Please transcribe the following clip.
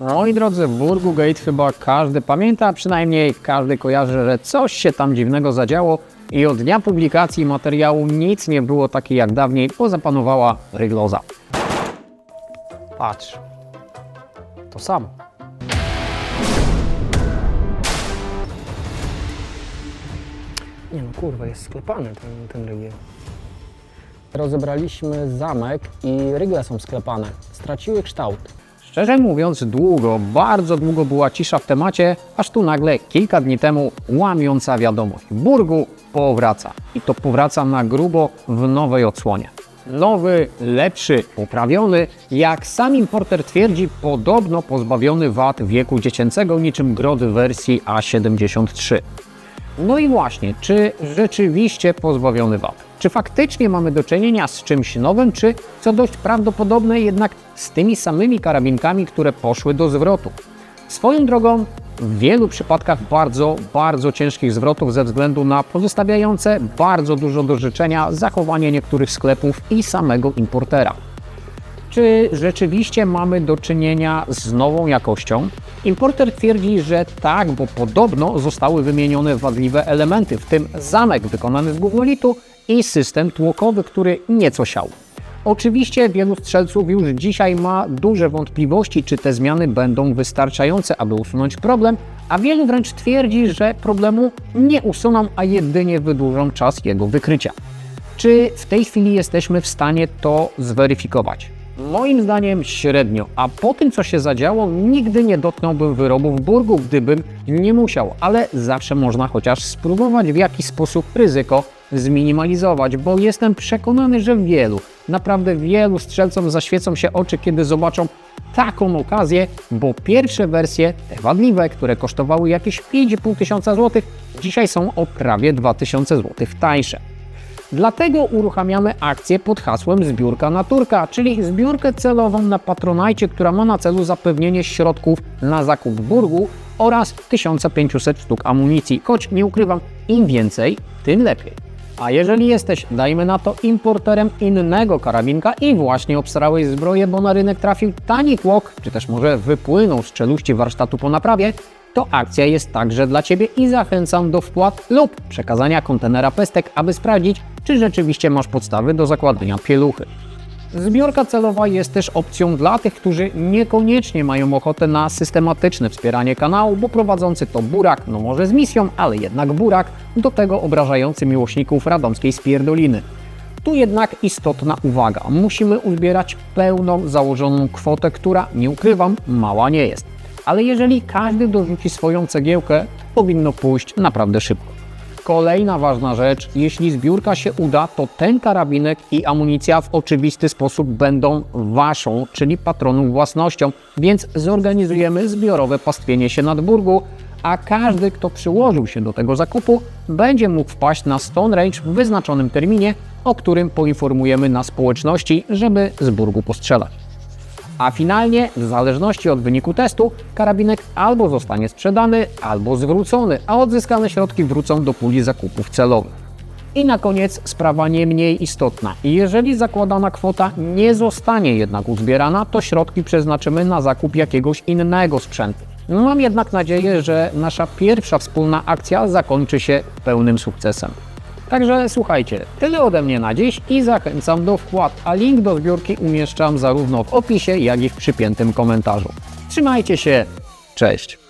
Moi drodzy, w Burgu Gate chyba każdy pamięta, przynajmniej każdy kojarzy, że coś się tam dziwnego zadziało i od dnia publikacji materiału nic nie było takie jak dawniej, bo zapanowała rygloza. Patrz. To samo. Nie no, kurwa, jest sklepany ten, ten rygiel. Rozebraliśmy zamek i rygle są sklepane. Straciły kształt. Szczerze mówiąc, długo, bardzo długo była cisza w temacie, aż tu nagle kilka dni temu łamiąca wiadomość. Burgu powraca. I to powraca na grubo w nowej odsłonie. Nowy, lepszy, poprawiony, jak sam importer twierdzi, podobno pozbawiony wad wieku dziecięcego niczym grody wersji A73. No i właśnie, czy rzeczywiście pozbawiony wad? Czy faktycznie mamy do czynienia z czymś nowym, czy co dość prawdopodobne jednak z tymi samymi karabinkami, które poszły do zwrotu? Swoją drogą, w wielu przypadkach bardzo, bardzo ciężkich zwrotów ze względu na pozostawiające bardzo dużo do życzenia zachowanie niektórych sklepów i samego importera. Czy rzeczywiście mamy do czynienia z nową jakością? Importer twierdzi, że tak, bo podobno zostały wymienione wadliwe elementy, w tym zamek wykonany z gównolitu i system tłokowy, który nieco siał. Oczywiście wielu strzelców już dzisiaj ma duże wątpliwości, czy te zmiany będą wystarczające, aby usunąć problem, a wielu wręcz twierdzi, że problemu nie usuną, a jedynie wydłużą czas jego wykrycia. Czy w tej chwili jesteśmy w stanie to zweryfikować? Moim zdaniem średnio, a po tym co się zadziało, nigdy nie dotknąłbym wyrobów burgu, gdybym nie musiał, ale zawsze można chociaż spróbować w jakiś sposób ryzyko zminimalizować, bo jestem przekonany, że wielu, naprawdę wielu strzelcom zaświecą się oczy, kiedy zobaczą taką okazję, bo pierwsze wersje, te wadliwe, które kosztowały jakieś 5,5 tysiąca złotych, dzisiaj są o prawie 2000 złotych tańsze. Dlatego uruchamiamy akcję pod hasłem Zbiórka Naturka, czyli zbiórkę celową na Patronajcie, która ma na celu zapewnienie środków na zakup burgu oraz 1500 sztuk amunicji, choć nie ukrywam, im więcej, tym lepiej. A jeżeli jesteś, dajmy na to, importerem innego karabinka i właśnie obsrałeś zbroję, bo na rynek trafił tani tłok, czy też może wypłynął z czeluści warsztatu po naprawie, to akcja jest także dla Ciebie i zachęcam do wpłat lub przekazania kontenera pestek, aby sprawdzić, czy rzeczywiście masz podstawy do zakładania pieluchy. Zbiorka celowa jest też opcją dla tych, którzy niekoniecznie mają ochotę na systematyczne wspieranie kanału, bo prowadzący to burak, no może z misją, ale jednak burak, do tego obrażający miłośników radomskiej spierdoliny. Tu jednak istotna uwaga, musimy uzbierać pełną założoną kwotę, która, nie ukrywam, mała nie jest. Ale jeżeli każdy dorzuci swoją cegiełkę, powinno pójść naprawdę szybko. Kolejna ważna rzecz, jeśli zbiórka się uda, to ten karabinek i amunicja w oczywisty sposób będą Waszą, czyli patronów własnością, więc zorganizujemy zbiorowe pastwienie się nad burgu, a każdy, kto przyłożył się do tego zakupu, będzie mógł wpaść na Stone Range w wyznaczonym terminie, o którym poinformujemy na społeczności, żeby z burgu postrzelać. A finalnie, w zależności od wyniku testu, karabinek albo zostanie sprzedany, albo zwrócony, a odzyskane środki wrócą do puli zakupów celowych. I na koniec sprawa nie mniej istotna. Jeżeli zakładana kwota nie zostanie jednak uzbierana, to środki przeznaczymy na zakup jakiegoś innego sprzętu. Mam jednak nadzieję, że nasza pierwsza wspólna akcja zakończy się pełnym sukcesem. Także słuchajcie, tyle ode mnie na dziś i zachęcam do wpłat, a link do zbiórki umieszczam zarówno w opisie, jak i w przypiętym komentarzu. Trzymajcie się, cześć!